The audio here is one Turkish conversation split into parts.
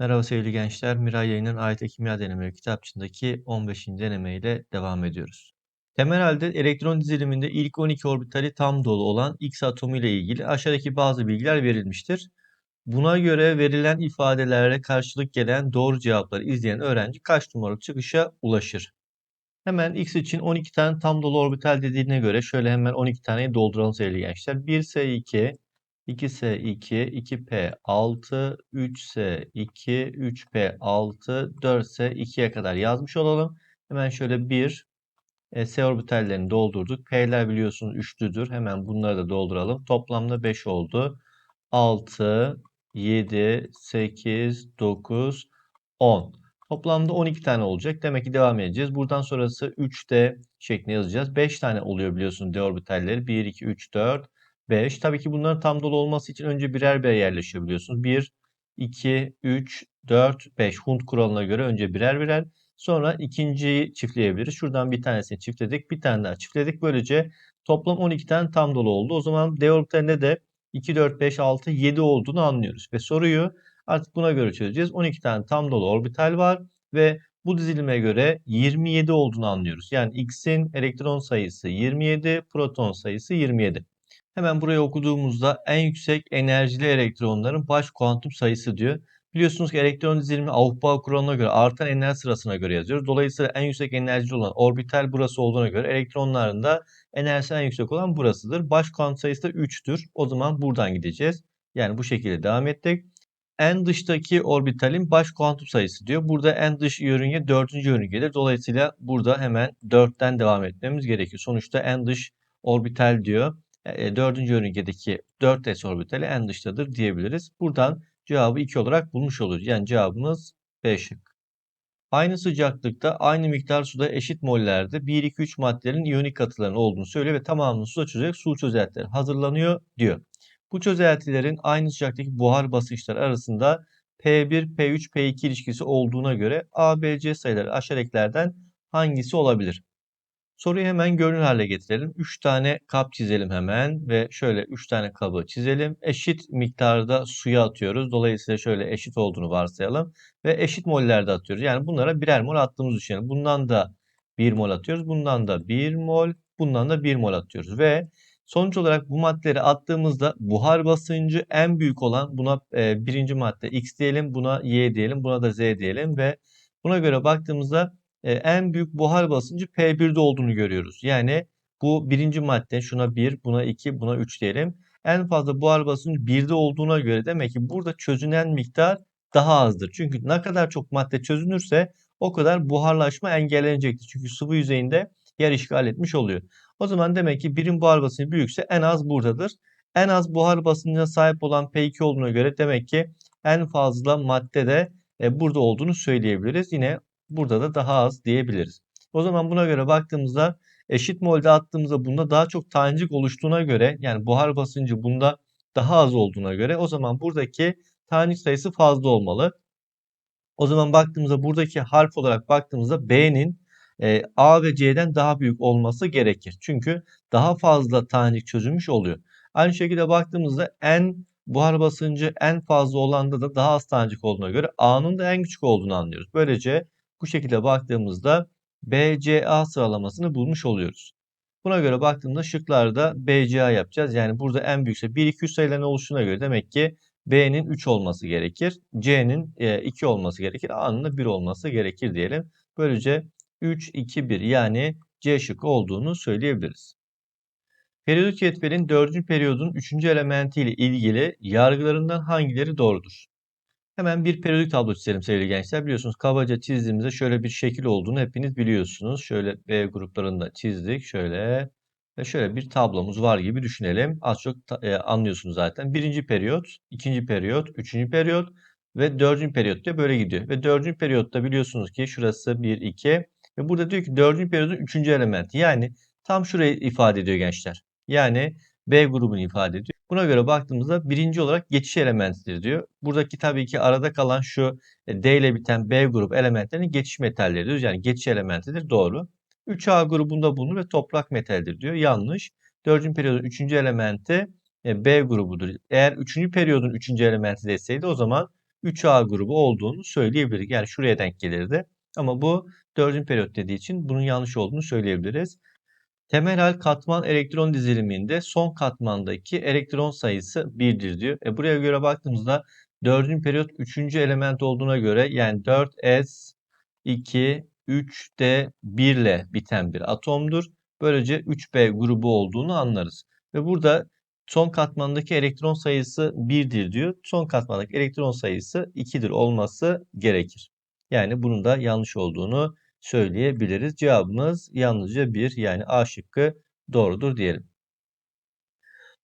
Merhaba sevgili gençler. Miray Yayın'ın AYT Kimya Denemeleri kitapçığındaki 15. denemeyle devam ediyoruz. Temel halde elektron diziliminde ilk 12 orbitali tam dolu olan X atomu ile ilgili aşağıdaki bazı bilgiler verilmiştir. Buna göre verilen ifadelerle karşılık gelen doğru cevapları izleyen öğrenci kaç numaralı çıkışa ulaşır? Hemen X için 12 tane tam dolu orbital dediğine göre şöyle hemen 12 taneyi dolduralım sevgili gençler. 1S2, 2S2, 2P6, 3S2, 3P6, 4S2'ye kadar yazmış olalım. Hemen şöyle 1, e, S orbitallerini doldurduk. P'ler biliyorsunuz üçlüdür. Hemen bunları da dolduralım. Toplamda 5 oldu. 6, 7, 8, 9, 10. Toplamda 12 tane olacak. Demek ki devam edeceğiz. Buradan sonrası 3D şeklinde yazacağız. 5 tane oluyor biliyorsunuz D orbitalleri. 1, 2, 3, 4, 5. Tabii ki bunların tam dolu olması için önce birer birer yerleşiyor biliyorsunuz. 1, 2, 3, 4, 5. Hund kuralına göre önce birer birer. Sonra ikinciyi çiftleyebiliriz. Şuradan bir tanesini çiftledik. Bir tane daha çiftledik. Böylece toplam 12 tane tam dolu oldu. O zaman D de 2, 4, 5, 6, 7 olduğunu anlıyoruz. Ve soruyu artık buna göre çözeceğiz. 12 tane tam dolu orbital var ve bu dizilime göre 27 olduğunu anlıyoruz. Yani X'in elektron sayısı 27, proton sayısı 27. Hemen buraya okuduğumuzda en yüksek enerjili elektronların baş kuantum sayısı diyor. Biliyorsunuz ki elektron dizilimi Aufbau kuralına göre artan enerji sırasına göre yazıyoruz. Dolayısıyla en yüksek enerjili olan orbital burası olduğuna göre elektronların da enerjisi en yüksek olan burasıdır. Baş kuantum sayısı da 3'tür. O zaman buradan gideceğiz. Yani bu şekilde devam ettik. En dıştaki orbitalin baş kuantum sayısı diyor. Burada en dış yörünge dördüncü yörüngedir. Dolayısıyla burada hemen 4'ten devam etmemiz gerekiyor. Sonuçta en dış orbital diyor. E, dördüncü yörüngedeki 4s orbitali en dıştadır diyebiliriz. Buradan cevabı 2 olarak bulmuş oluruz. Yani cevabımız B şık. Aynı sıcaklıkta aynı miktar suda eşit mollerde 1, 2, 3 maddelerin iyonik katılarının olduğunu söylüyor ve tamamını suda çözerek su çözeltileri hazırlanıyor diyor. Bu çözeltilerin aynı sıcaklıktaki buhar basınçları arasında P1, P3, P2 ilişkisi olduğuna göre A, B, C sayıları aşağıdakilerden hangisi olabilir? Soruyu hemen görünür hale getirelim. 3 tane kap çizelim hemen ve şöyle 3 tane kabı çizelim. Eşit miktarda suya atıyoruz. Dolayısıyla şöyle eşit olduğunu varsayalım ve eşit mollerde atıyoruz. Yani bunlara birer mol attığımızı düşünelim. Bundan da 1 mol atıyoruz. Bundan da 1 mol, bundan da 1 mol atıyoruz ve sonuç olarak bu maddeleri attığımızda buhar basıncı en büyük olan buna e, birinci madde X diyelim, buna Y diyelim, buna da Z diyelim ve buna göre baktığımızda e, en büyük buhar basıncı P1'de olduğunu görüyoruz. Yani bu birinci madde şuna 1, buna 2, buna 3 diyelim. En fazla buhar basıncı 1'de olduğuna göre demek ki burada çözünen miktar daha azdır. Çünkü ne kadar çok madde çözünürse o kadar buharlaşma engellenecektir. Çünkü sıvı yüzeyinde yer işgal etmiş oluyor. O zaman demek ki birim buhar basıncı büyükse en az buradadır. En az buhar basıncına sahip olan P2 olduğuna göre demek ki en fazla madde de e, burada olduğunu söyleyebiliriz. Yine burada da daha az diyebiliriz. O zaman buna göre baktığımızda eşit molde attığımızda bunda daha çok tanecik oluştuğuna göre yani buhar basıncı bunda daha az olduğuna göre o zaman buradaki tanecik sayısı fazla olmalı. O zaman baktığımızda buradaki harf olarak baktığımızda B'nin e, A ve C'den daha büyük olması gerekir. Çünkü daha fazla tanecik çözülmüş oluyor. Aynı şekilde baktığımızda en buhar basıncı en fazla olanda da daha az tanecik olduğuna göre A'nın da en küçük olduğunu anlıyoruz. Böylece bu şekilde baktığımızda BCA sıralamasını bulmuş oluyoruz. Buna göre baktığımda şıklarda BCA yapacağız. Yani burada en büyükse 1, 2, 3 sayıların oluşuna göre demek ki B'nin 3 olması gerekir. C'nin 2 e, olması gerekir. A'nın da 1 olması gerekir diyelim. Böylece 3, 2, 1 yani C şıkkı olduğunu söyleyebiliriz. Periyodik cetvelin 4. periyodun 3. elementiyle ilgili yargılarından hangileri doğrudur? Hemen bir periyodik tablo çizelim sevgili gençler. Biliyorsunuz kabaca çizdiğimizde şöyle bir şekil olduğunu hepiniz biliyorsunuz. Şöyle B gruplarında çizdik. Şöyle ve şöyle bir tablomuz var gibi düşünelim. Az çok e, anlıyorsunuz zaten. Birinci periyot, ikinci periyot, üçüncü periyot ve dördüncü periyot diye böyle gidiyor. Ve dördüncü periyotta biliyorsunuz ki şurası 1, 2 ve burada diyor ki dördüncü periyodun üçüncü elementi. Yani tam şurayı ifade ediyor gençler. Yani B grubunu ifade ediyor. Buna göre baktığımızda birinci olarak geçiş elementidir diyor. Buradaki tabii ki arada kalan şu e, D ile biten B grup elementlerinin geçiş metalleri diyoruz. Yani geçiş elementidir. Doğru. 3A grubunda bulunur ve toprak metaldir diyor. Yanlış. 4. periyodun 3. elementi e, B grubudur. Eğer 3. periyodun 3. elementi deseydi o zaman 3A grubu olduğunu söyleyebiliriz. Yani şuraya denk gelirdi. Ama bu 4. periyot dediği için bunun yanlış olduğunu söyleyebiliriz. Temel hal katman elektron diziliminde son katmandaki elektron sayısı 1'dir diyor. E buraya göre baktığımızda 4. periyot 3. element olduğuna göre yani 4s 2 3d 1 ile biten bir atomdur. Böylece 3b grubu olduğunu anlarız. Ve burada son katmandaki elektron sayısı 1'dir diyor. Son katmandaki elektron sayısı 2'dir olması gerekir. Yani bunun da yanlış olduğunu söyleyebiliriz. Cevabımız yalnızca 1 yani A şıkkı doğrudur diyelim.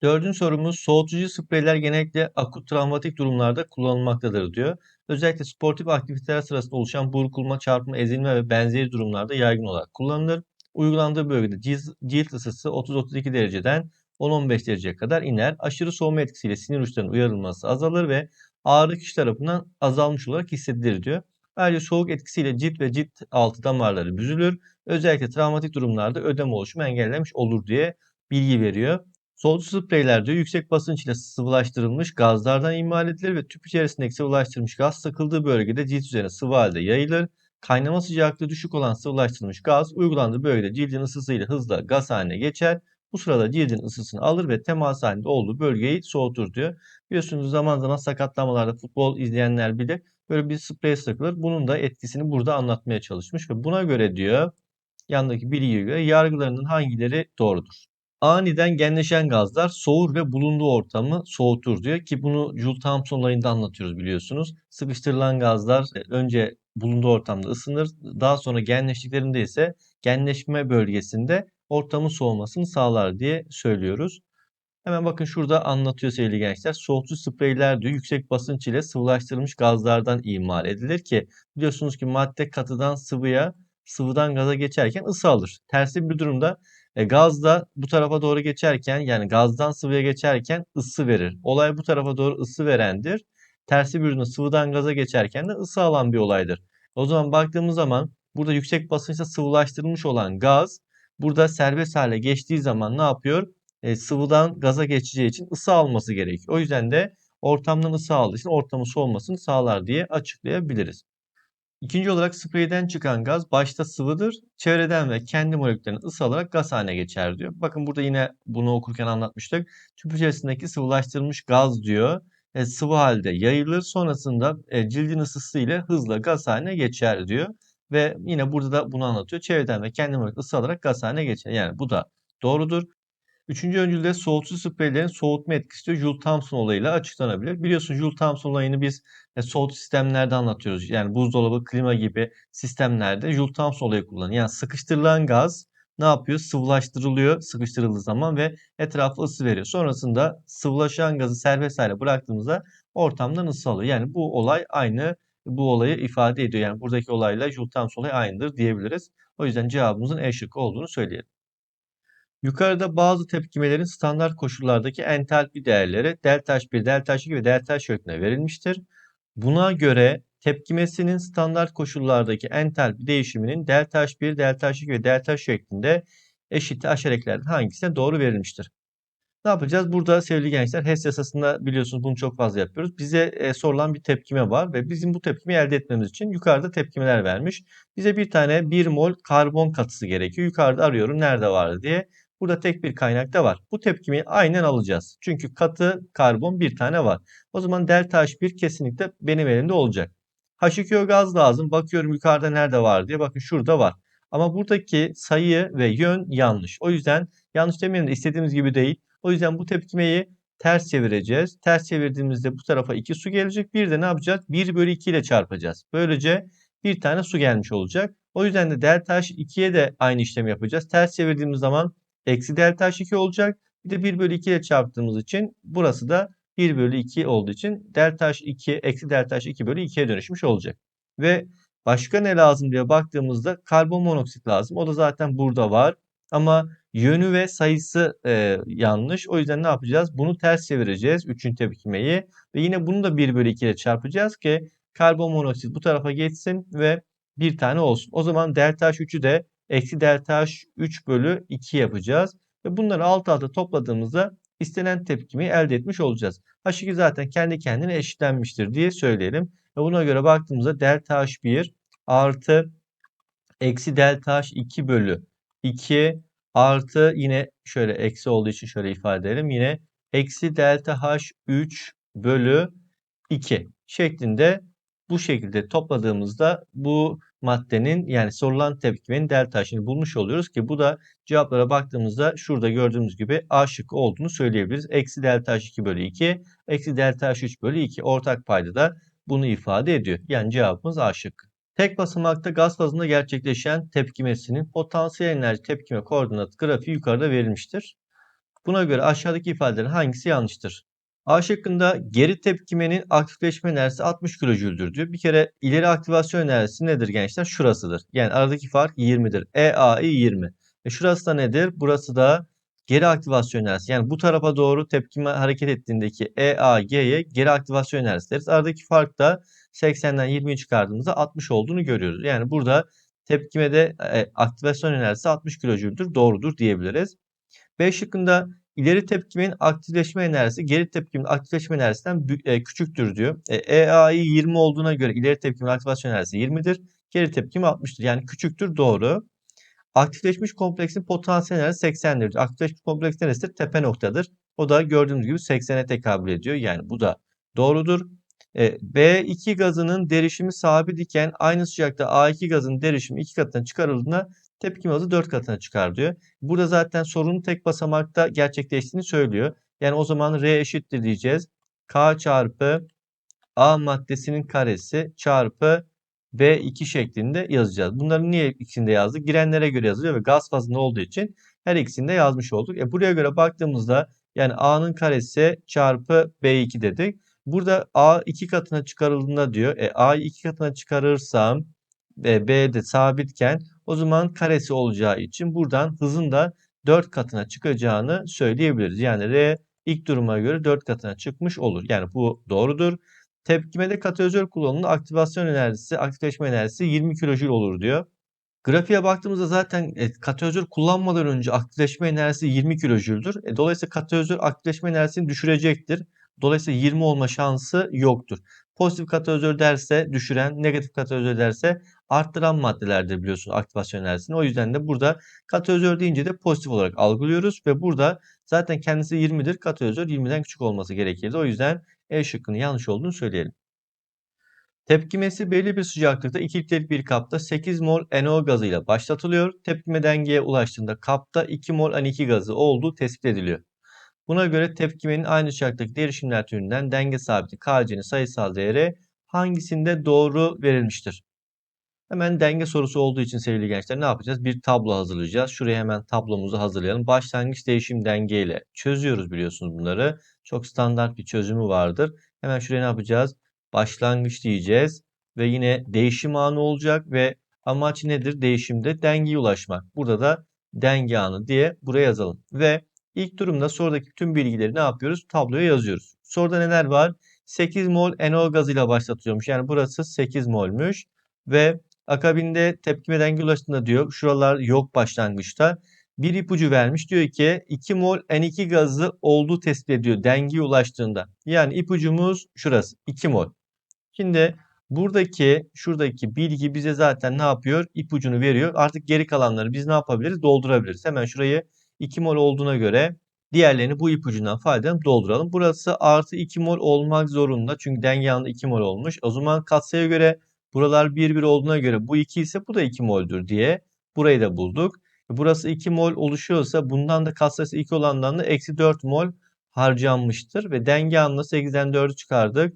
Dördüncü sorumuz soğutucu spreyler genellikle akut travmatik durumlarda kullanılmaktadır diyor. Özellikle sportif aktiviteler sırasında oluşan burkulma, çarpma, ezilme ve benzeri durumlarda yaygın olarak kullanılır. Uygulandığı bölgede cilt ısısı 30-32 dereceden 10-15 dereceye kadar iner. Aşırı soğuma etkisiyle sinir uçlarının uyarılması azalır ve ağrı kişi tarafından azalmış olarak hissedilir diyor. Ayrıca soğuk etkisiyle cilt ve cilt altı damarları büzülür. Özellikle travmatik durumlarda ödem oluşumu engellemiş olur diye bilgi veriyor. Soğutucu spreyler diyor yüksek basınç ile sıvılaştırılmış gazlardan imal edilir ve tüp içerisindeki sıvılaştırılmış gaz takıldığı bölgede cilt üzerine sıvı halde yayılır. Kaynama sıcaklığı düşük olan sıvılaştırılmış gaz uygulandığı bölgede cildin ısısıyla hızla gaz haline geçer. Bu sırada cildin ısısını alır ve temas halinde olduğu bölgeyi soğutur diyor. Biliyorsunuz zaman zaman sakatlanmalarda futbol izleyenler bilir. Böyle bir sprey sıkılır. Bunun da etkisini burada anlatmaya çalışmış ve buna göre diyor yandaki bilgiye göre yargılarının hangileri doğrudur? Aniden genleşen gazlar soğur ve bulunduğu ortamı soğutur diyor ki bunu Joule Thomson olayında anlatıyoruz biliyorsunuz. Sıkıştırılan gazlar önce bulunduğu ortamda ısınır. Daha sonra genleştiklerinde ise genleşme bölgesinde ortamın soğumasını sağlar diye söylüyoruz. Hemen bakın şurada anlatıyor sevgili gençler. Soğutucu spreyler diyor yüksek basınç ile sıvılaştırılmış gazlardan imal edilir ki biliyorsunuz ki madde katıdan sıvıya, sıvıdan gaza geçerken ısı alır. Tersi bir durumda e, gaz da bu tarafa doğru geçerken yani gazdan sıvıya geçerken ısı verir. Olay bu tarafa doğru ısı verendir. Tersi bir durumda sıvıdan gaza geçerken de ısı alan bir olaydır. O zaman baktığımız zaman burada yüksek basınçta sıvılaştırılmış olan gaz burada serbest hale geçtiği zaman ne yapıyor? E, sıvıdan gaza geçeceği için ısı alması gerekiyor. O yüzden de ortamdan ısı aldığı için ortamın soğumasını sağlar diye açıklayabiliriz. İkinci olarak spreyden çıkan gaz başta sıvıdır. Çevreden ve kendi moleküllerine ısı alarak gaz haline geçer diyor. Bakın burada yine bunu okurken anlatmıştık. Tüp içerisindeki sıvılaştırılmış gaz diyor. E, sıvı halde yayılır. Sonrasında e, cildin ısısı ile hızla gaz haline geçer diyor. Ve yine burada da bunu anlatıyor. Çevreden ve kendi moleküllerine ısı alarak gaz haline geçer. Yani bu da doğrudur. Üçüncü öncülde soğutucu spreylerin soğutma etkisi de Joule Thomson olayıyla açıklanabilir. Biliyorsun Joule Thomson olayını biz e, soğutucu sistemlerde anlatıyoruz. Yani buzdolabı, klima gibi sistemlerde Joule Thomson olayı kullanıyor. Yani sıkıştırılan gaz ne yapıyor? Sıvılaştırılıyor sıkıştırıldığı zaman ve etrafı ısı veriyor. Sonrasında sıvılaşan gazı serbest hale bıraktığımızda ortamdan ısı alıyor. Yani bu olay aynı bu olayı ifade ediyor. Yani buradaki olayla Joule Thomson olayı aynıdır diyebiliriz. O yüzden cevabımızın E şıkkı olduğunu söyleyelim. Yukarıda bazı tepkimelerin standart koşullardaki entalpi değerleri delta H1, delta H2 ve delta H şeklinde verilmiştir. Buna göre tepkimesinin standart koşullardaki entalpi değişiminin delta H1, delta H2 ve delta H şeklinde eşit aşareklerden hangisine doğru verilmiştir? Ne yapacağız? Burada sevgili gençler HES yasasında biliyorsunuz bunu çok fazla yapıyoruz. Bize e, sorulan bir tepkime var ve bizim bu tepkimi elde etmemiz için yukarıda tepkimeler vermiş. Bize bir tane 1 mol karbon katısı gerekiyor. Yukarıda arıyorum nerede var diye. Burada tek bir kaynakta var. Bu tepkimi aynen alacağız. Çünkü katı karbon bir tane var. O zaman delta H1 kesinlikle benim elimde olacak. H2O gaz lazım. Bakıyorum yukarıda nerede var diye. Bakın şurada var. Ama buradaki sayı ve yön yanlış. O yüzden yanlış demeyelim de istediğimiz gibi değil. O yüzden bu tepkimeyi ters çevireceğiz. Ters çevirdiğimizde bu tarafa 2 su gelecek. Bir de ne yapacağız? 1 bölü 2 ile çarpacağız. Böylece bir tane su gelmiş olacak. O yüzden de delta H2'ye de aynı işlemi yapacağız. Ters çevirdiğimiz zaman eksi delta H2 olacak. Bir de 1 bölü 2 ile çarptığımız için burası da 1 bölü 2 olduğu için delta H2 eksi delta H2 bölü 2'ye dönüşmüş olacak. Ve başka ne lazım diye baktığımızda karbon monoksit lazım. O da zaten burada var. Ama yönü ve sayısı e, yanlış. O yüzden ne yapacağız? Bunu ters çevireceğiz. Üçüncü tepkimeyi. Ve yine bunu da 1 bölü 2 ile çarpacağız ki karbon monoksit bu tarafa geçsin ve bir tane olsun. O zaman delta H3'ü de eksi delta H 3 bölü 2 yapacağız. Ve bunları alt alta topladığımızda istenen tepkimi elde etmiş olacağız. H2 zaten kendi kendine eşitlenmiştir diye söyleyelim. Ve buna göre baktığımızda delta H1 artı eksi delta H2 bölü 2 artı yine şöyle eksi olduğu için şöyle ifade edelim. Yine eksi delta H3 bölü 2 şeklinde bu şekilde topladığımızda bu maddenin yani sorulan tepkimenin delta H'ini bulmuş oluyoruz ki bu da cevaplara baktığımızda şurada gördüğümüz gibi A şıkkı olduğunu söyleyebiliriz. Eksi delta H2 bölü 2, eksi delta H3 bölü 2 ortak payda da bunu ifade ediyor. Yani cevabımız A şıkkı. Tek basamakta gaz fazında gerçekleşen tepkimesinin potansiyel enerji tepkime koordinat grafiği yukarıda verilmiştir. Buna göre aşağıdaki ifadelerin hangisi yanlıştır? A şıkkında geri tepkimenin aktifleşme enerjisi 60 kilojüldür diyor. Bir kere ileri aktivasyon enerjisi nedir gençler? Şurasıdır. Yani aradaki fark 20'dir. EAI 20. E şurası da nedir? Burası da geri aktivasyon enerjisi. Yani bu tarafa doğru tepkime hareket ettiğindeki EAG'ye geri aktivasyon enerjisi deriz. Aradaki fark da 80'den 20'yi çıkardığımızda 60 olduğunu görüyoruz. Yani burada tepkimede e, aktivasyon enerjisi 60 kilojüldür. Doğrudur diyebiliriz. B şıkkında ileri tepkimin aktifleşme enerjisi geri tepkimin aktifleşme enerjisinden e, küçüktür diyor. E, EAI 20 olduğuna göre ileri tepkimin aktivasyon enerjisi 20'dir. Geri tepkim 60'tır. Yani küçüktür doğru. Aktifleşmiş kompleksin potansiyel enerjisi 80'dir. diyor. Aktifleşmiş kompleks neresidir? Tepe noktadır. O da gördüğümüz gibi 80'e tekabül ediyor. Yani bu da doğrudur. E, B2 gazının derişimi sabit iken aynı sıcakta A2 gazının derişimi 2 katına çıkarıldığında tepkim hızı 4 katına çıkar diyor. Burada zaten sorunun tek basamakta gerçekleştiğini söylüyor. Yani o zaman R eşittir diyeceğiz. K çarpı A maddesinin karesi çarpı B2 şeklinde yazacağız. Bunları niye ikisinde yazdık? Girenlere göre yazılıyor ve gaz fazında olduğu için her ikisinde yazmış olduk. E buraya göre baktığımızda yani A'nın karesi çarpı B2 dedik. Burada A 2 katına çıkarıldığında diyor. E, A'yı 2 katına çıkarırsam ve B de sabitken o zaman karesi olacağı için buradan hızın da 4 katına çıkacağını söyleyebiliriz. Yani R ilk duruma göre 4 katına çıkmış olur. Yani bu doğrudur. Tepkimede katalizör kullanımında aktivasyon enerjisi, aktifleşme enerjisi 20 kilojül olur diyor. Grafiğe baktığımızda zaten e, katalizör kullanmadan önce aktifleşme enerjisi 20 kilojüldür. E, dolayısıyla katalizör aktifleşme enerjisini düşürecektir. Dolayısıyla 20 olma şansı yoktur. Pozitif katalizör derse düşüren, negatif katalizör derse arttıran maddelerdir biliyorsunuz aktivasyon enerjisini. O yüzden de burada katalizör deyince de pozitif olarak algılıyoruz ve burada zaten kendisi 20'dir. Katalizör 20'den küçük olması gerekirdi. O yüzden E şıkkının yanlış olduğunu söyleyelim. Tepkimesi belli bir sıcaklıkta 2 litrelik bir kapta 8 mol NO gazıyla başlatılıyor. Tepkime dengeye ulaştığında kapta 2 mol N2 gazı olduğu tespit ediliyor. Buna göre tepkimenin aynı sıcaklıktaki derişimler türünden denge sabiti KC'nin sayısal değeri hangisinde doğru verilmiştir? Hemen denge sorusu olduğu için sevgili gençler ne yapacağız? Bir tablo hazırlayacağız. Şuraya hemen tablomuzu hazırlayalım. Başlangıç değişim denge ile çözüyoruz biliyorsunuz bunları. Çok standart bir çözümü vardır. Hemen şuraya ne yapacağız? Başlangıç diyeceğiz. Ve yine değişim anı olacak ve amaç nedir? Değişimde dengeye ulaşmak. Burada da denge anı diye buraya yazalım. Ve ilk durumda sorudaki tüm bilgileri ne yapıyoruz? Tabloya yazıyoruz. Soruda neler var? 8 mol NO gazıyla başlatılıyormuş. Yani burası 8 molmuş. Ve Akabinde tepkime denge ulaştığında diyor. Şuralar yok başlangıçta. Bir ipucu vermiş. Diyor ki 2 mol N2 gazı olduğu tespit ediyor dengeye ulaştığında. Yani ipucumuz şurası 2 mol. Şimdi buradaki şuradaki bilgi bize zaten ne yapıyor? İpucunu veriyor. Artık geri kalanları biz ne yapabiliriz? Doldurabiliriz. Hemen şurayı 2 mol olduğuna göre diğerlerini bu ipucundan faydalanıp dolduralım. Burası artı 2 mol olmak zorunda. Çünkü denge yanında 2 mol olmuş. O zaman katsayıya göre Buralar 1 1 olduğuna göre bu 2 ise bu da 2 mol'dür diye burayı da bulduk. Burası 2 mol oluşuyorsa bundan da katsayısı 2 olandan da eksi 4 mol harcanmıştır. Ve denge anında 8'den 4'ü çıkardık.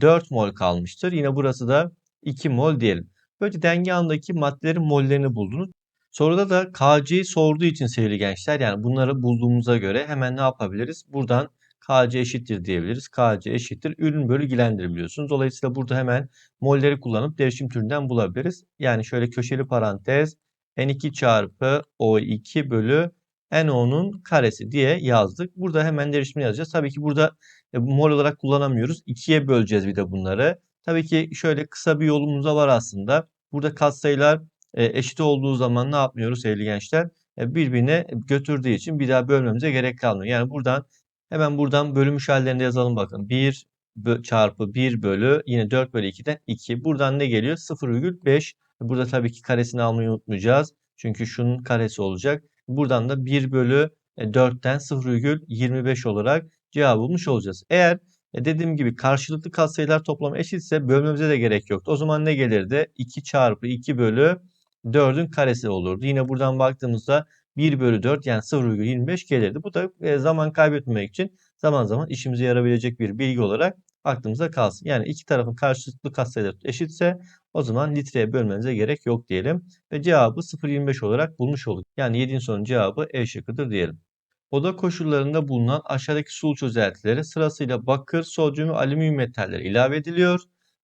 4 mol kalmıştır. Yine burası da 2 mol diyelim. Böylece denge anındaki maddelerin mollerini buldunuz. Soruda da KC'yi sorduğu için sevgili gençler yani bunları bulduğumuza göre hemen ne yapabiliriz? Buradan KC eşittir diyebiliriz. KC eşittir ürün bölü gilendir biliyorsunuz. Dolayısıyla burada hemen molleri kullanıp derişim türünden bulabiliriz. Yani şöyle köşeli parantez N2 çarpı O2 bölü NO'nun karesi diye yazdık. Burada hemen derişimini yazacağız. Tabii ki burada e, mol olarak kullanamıyoruz. 2'ye böleceğiz bir de bunları. Tabii ki şöyle kısa bir yolumuz da var aslında. Burada katsayılar e, eşit olduğu zaman ne yapmıyoruz sevgili gençler? E, birbirine götürdüğü için bir daha bölmemize gerek kalmıyor. Yani buradan Hemen buradan bölünmüş hallerinde yazalım bakın. 1 bö- çarpı 1 bölü yine 4 bölü 2'den 2. Buradan ne geliyor? 0,5. Burada tabii ki karesini almayı unutmayacağız. Çünkü şunun karesi olacak. Buradan da 1 bölü e, 4'ten 0,25 olarak cevabı bulmuş olacağız. Eğer e, dediğim gibi karşılıklı katsayılar toplamı eşitse bölmemize de gerek yoktu. O zaman ne gelirdi? 2 çarpı 2 bölü 4'ün karesi olurdu. Yine buradan baktığımızda 1 bölü 4 yani 0,25 gelirdi. Bu da e, zaman kaybetmemek için zaman zaman işimize yarabilecek bir bilgi olarak aklımıza kalsın. Yani iki tarafın karşılıklı katsayıları eşitse o zaman litreye bölmenize gerek yok diyelim. Ve cevabı 0,25 olarak bulmuş olduk. Yani 7'in sorunun cevabı E şıkkıdır diyelim. Oda koşullarında bulunan aşağıdaki sulu çözeltilere sırasıyla bakır, sodyum ve alüminyum metalleri ilave ediliyor.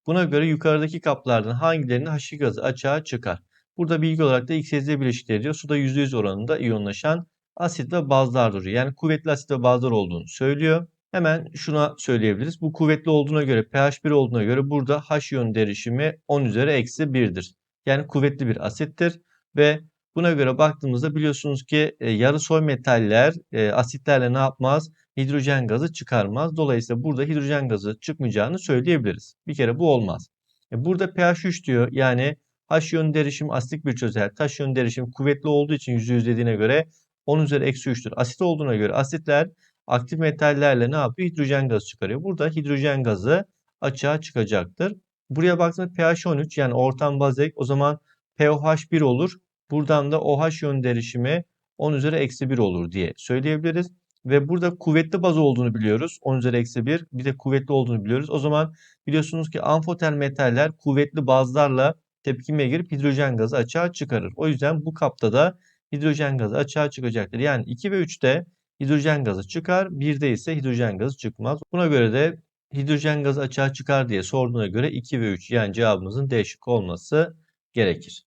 Buna göre yukarıdaki kaplardan hangilerinin H2 gazı açığa çıkar? Burada bilgi olarak da XYZ bileşikleri diyor. Suda %100 oranında iyonlaşan asit ve bazlar duruyor. Yani kuvvetli asit ve bazlar olduğunu söylüyor. Hemen şuna söyleyebiliriz. Bu kuvvetli olduğuna göre pH 1 olduğuna göre burada H iyon derişimi 10 üzeri eksi 1'dir. Yani kuvvetli bir asittir ve buna göre baktığımızda biliyorsunuz ki e, yarı soy metaller e, asitlerle ne yapmaz? Hidrojen gazı çıkarmaz. Dolayısıyla burada hidrojen gazı çıkmayacağını söyleyebiliriz. Bir kere bu olmaz. E, burada pH 3 diyor. Yani H iyon derişim asitik bir çözelti. H iyon derişim kuvvetli olduğu için %100 dediğine göre 10 üzeri eksi 3'tür. Asit olduğuna göre asitler aktif metallerle ne yapıyor? Hidrojen gazı çıkarıyor. Burada hidrojen gazı açığa çıkacaktır. Buraya baktığımızda pH 13 yani ortam bazik o zaman pOH 1 olur. Buradan da OH iyon derişimi 10 üzeri eksi 1 olur diye söyleyebiliriz. Ve burada kuvvetli baz olduğunu biliyoruz. 10 üzeri eksi 1. Bir de kuvvetli olduğunu biliyoruz. O zaman biliyorsunuz ki amfoter metaller kuvvetli bazlarla tepkimeye girip hidrojen gazı açığa çıkarır. O yüzden bu kapta da hidrojen gazı açığa çıkacaktır. Yani 2 ve 3'te hidrojen gazı çıkar. 1'de ise hidrojen gazı çıkmaz. Buna göre de hidrojen gazı açığa çıkar diye sorduğuna göre 2 ve 3 yani cevabımızın D şıkkı olması gerekir.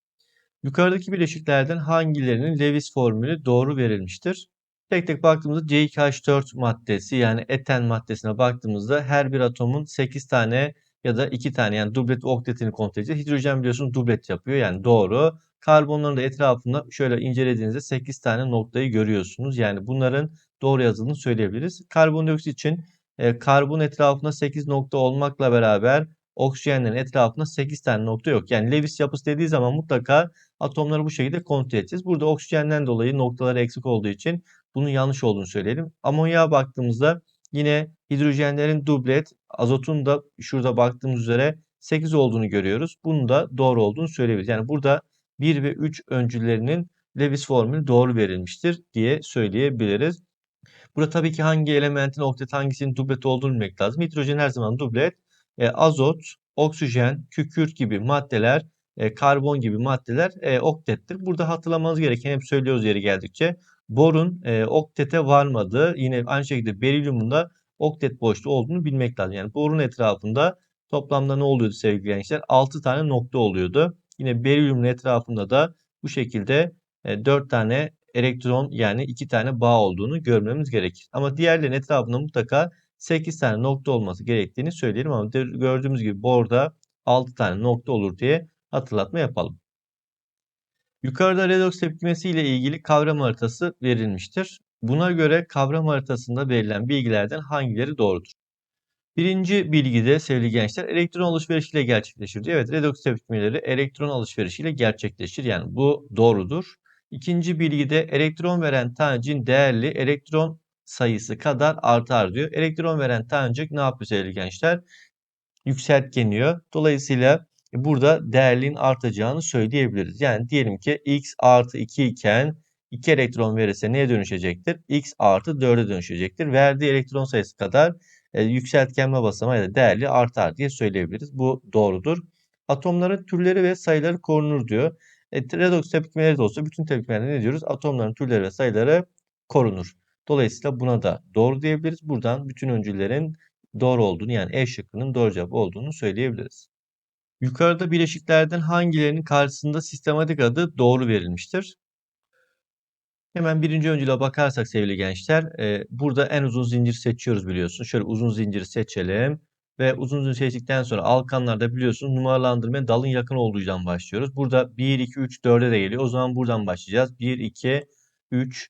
Yukarıdaki bileşiklerden hangilerinin Lewis formülü doğru verilmiştir? Tek tek baktığımızda C2H4 maddesi yani eten maddesine baktığımızda her bir atomun 8 tane ya da 2 tane yani dublet oktetini kontrol edeceğiz. Hidrojen biliyorsunuz dublet yapıyor yani doğru. Karbonların da etrafında şöyle incelediğinizde 8 tane noktayı görüyorsunuz. Yani bunların doğru yazıldığını söyleyebiliriz. Karbondioksit için e, karbon etrafında 8 nokta olmakla beraber oksijenlerin etrafında 8 tane nokta yok. Yani Lewis yapısı dediği zaman mutlaka atomları bu şekilde kontrol edeceğiz. Burada oksijenden dolayı noktaları eksik olduğu için bunun yanlış olduğunu söyleyelim. Amonyağa baktığımızda yine hidrojenlerin dublet, azotun da şurada baktığımız üzere 8 olduğunu görüyoruz. Bunun da doğru olduğunu söyleyebiliriz. Yani burada 1 ve 3 öncüllerinin Lewis formülü doğru verilmiştir diye söyleyebiliriz. Burada tabii ki hangi elementin oktet hangisinin dublet olduğunu bilmek lazım. Hidrojen her zaman dublet. E, azot, oksijen, kükürt gibi maddeler, e, karbon gibi maddeler e, oktettir. Burada hatırlamanız gereken hep söylüyoruz yeri geldikçe. Borun e, oktete varmadığı yine aynı şekilde berilyumun da oktet boşluğu olduğunu bilmek lazım. Yani borun etrafında toplamda ne oluyordu sevgili gençler? 6 tane nokta oluyordu. Yine berilyumun etrafında da bu şekilde e, 4 tane elektron yani 2 tane bağ olduğunu görmemiz gerekir. Ama diğerlerinin etrafında mutlaka 8 tane nokta olması gerektiğini söyleyelim ama gördüğümüz gibi borda 6 tane nokta olur diye hatırlatma yapalım. Yukarıda redoks tepkimesi ile ilgili kavram haritası verilmiştir. Buna göre kavram haritasında verilen bilgilerden hangileri doğrudur? Birinci bilgide sevgili gençler elektron alışverişiyle gerçekleşir diyor. Evet redoks tepkimeleri elektron alışverişiyle gerçekleşir. Yani bu doğrudur. İkinci bilgide elektron veren tanecin değerli elektron sayısı kadar artar diyor. Elektron veren tanecik ne yapıyor sevgili gençler? Yükseltkeniyor. Dolayısıyla burada değerliğin artacağını söyleyebiliriz. Yani diyelim ki x artı 2 iken 2 elektron verirse neye dönüşecektir? x artı 4'e dönüşecektir. Verdiği elektron sayısı kadar e, yükseltgenme basamağı ya da değerli artar diye söyleyebiliriz. Bu doğrudur. Atomların türleri ve sayıları korunur diyor. E, redoks tepkimeleri de olsa bütün tepkimelerde ne diyoruz? Atomların türleri ve sayıları korunur. Dolayısıyla buna da doğru diyebiliriz. Buradan bütün öncüllerin doğru olduğunu yani E şıkkının doğru cevap olduğunu söyleyebiliriz. Yukarıda bileşiklerden hangilerinin karşısında sistematik adı doğru verilmiştir? Hemen birinci öncüle bakarsak sevgili gençler, e, burada en uzun zincir seçiyoruz biliyorsunuz. Şöyle uzun zinciri seçelim ve uzun zincir seçtikten sonra alkanlarda biliyorsunuz numaralandırmaya dalın yakın olduğundan başlıyoruz. Burada 1, 2, 3, 4'e de geliyor. O zaman buradan başlayacağız. 1, 2, 3,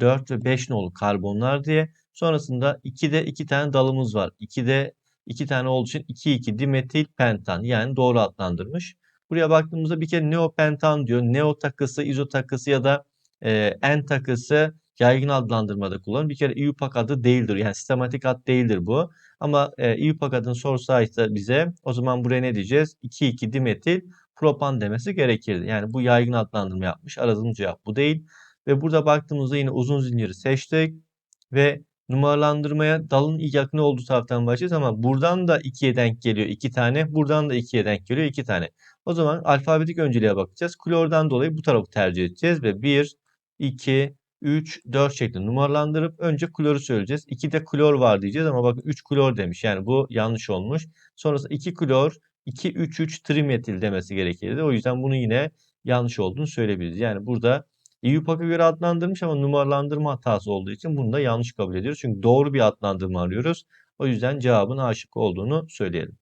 4 ve 5 nolu karbonlar diye. Sonrasında 2'de 2 tane dalımız var. 2'de 2 tane olduğu için 2,2 dimetil pentan yani doğru adlandırmış. Buraya baktığımızda bir kere neopentan diyor. Neo takısı, izo takısı ya da e, en takısı yaygın adlandırmada kullanılır. Bir kere IUPAC adı değildir. Yani sistematik ad değildir bu. Ama e, IUPAC adını sorsaydı bize o zaman buraya ne diyeceğiz? 2,2 dimetil propan demesi gerekirdi. Yani bu yaygın adlandırma yapmış. Aradığımız cevap bu değil. Ve burada baktığımızda yine uzun zinciri seçtik. Ve numaralandırmaya dalın yakın olduğu taraftan başlayacağız ama buradan da 2'ye denk geliyor 2 tane. Buradan da 2'ye denk geliyor 2 tane. O zaman alfabetik önceliğe bakacağız. Klordan dolayı bu tarafı tercih edeceğiz ve 1, 2, 3, 4 şeklinde numaralandırıp önce kloru söyleyeceğiz. 2'de klor var diyeceğiz ama bakın 3 klor demiş. Yani bu yanlış olmuş. Sonrasında 2 klor, 2, 3, 3 trimetil demesi gerekirdi. O yüzden bunu yine yanlış olduğunu söyleyebiliriz. Yani burada EUPAC'a göre adlandırmış ama numaralandırma hatası olduğu için bunu da yanlış kabul ediyoruz. Çünkü doğru bir adlandırma arıyoruz. O yüzden cevabın A şıkkı olduğunu söyleyelim.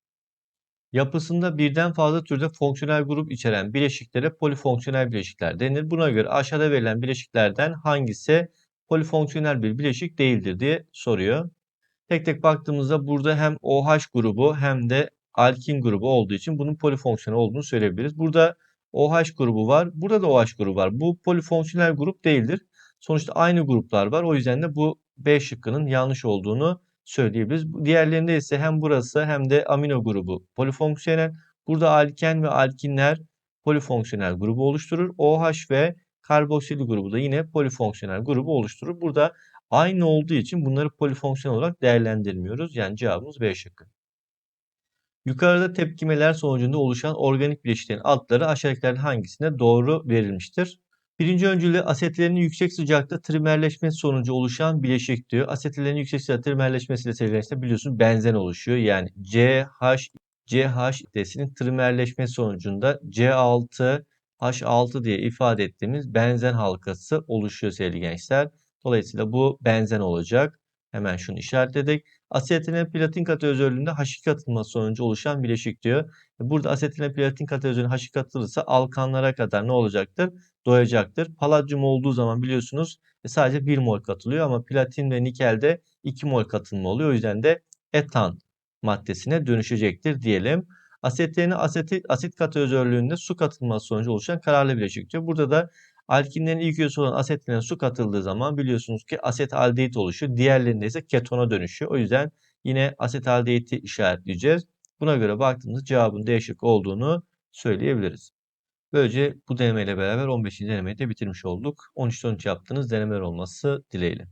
Yapısında birden fazla türde fonksiyonel grup içeren bileşiklere polifonksiyonel bileşikler denir. Buna göre aşağıda verilen bileşiklerden hangisi polifonksiyonel bir bileşik değildir diye soruyor. Tek tek baktığımızda burada hem OH grubu hem de alkin grubu olduğu için bunun polifonksiyonel olduğunu söyleyebiliriz. Burada OH grubu var. Burada da OH grubu var. Bu polifonksiyonel grup değildir. Sonuçta aynı gruplar var. O yüzden de bu B şıkkının yanlış olduğunu söyleyebiliriz. Diğerlerinde ise hem burası hem de amino grubu polifonksiyonel. Burada alken ve alkinler polifonksiyonel grubu oluşturur. OH ve karboksil grubu da yine polifonksiyonel grubu oluşturur. Burada aynı olduğu için bunları polifonksiyonel olarak değerlendirmiyoruz. Yani cevabımız B şıkkı. Yukarıda tepkimeler sonucunda oluşan organik bileşiklerin adları aşağıdakilerden hangisine doğru verilmiştir? Birinci öncülü asetlerin yüksek sıcakta trimerleşmesi sonucu oluşan bileşik diyor. Asetlerin yüksek sıcakta trimerleşmesiyle serileşmesi biliyorsunuz benzen oluşuyor. Yani CH CH desinin trimerleşmesi sonucunda C6 H6 diye ifade ettiğimiz benzen halkası oluşuyor sevgili gençler. Dolayısıyla bu benzen olacak. Hemen şunu işaretledik. Asetilene platin katı özürlüğünde H2 katılması sonucu oluşan bileşik diyor. Burada asetilene platin katı özürlüğünde H2 katılırsa alkanlara kadar ne olacaktır? Doyacaktır. Paladyum olduğu zaman biliyorsunuz e, sadece 1 mol katılıyor ama platin ve nikelde 2 mol katılma oluyor. O yüzden de etan maddesine dönüşecektir diyelim. Asetilene asetit, asit katı özürlüğünde su katılması sonucu oluşan kararlı bileşik diyor. Burada da Alkinlerin ilk üyesi olan asetilene su katıldığı zaman biliyorsunuz ki asetaldehit oluşuyor. Diğerlerinde ise ketona dönüşüyor. O yüzden yine asetaldehiti işaretleyeceğiz. Buna göre baktığımızda cevabın değişik olduğunu söyleyebiliriz. Böylece bu denemeyle beraber 15. denemeyi de bitirmiş olduk. 13-13 yaptığınız denemeler olması dileğiyle.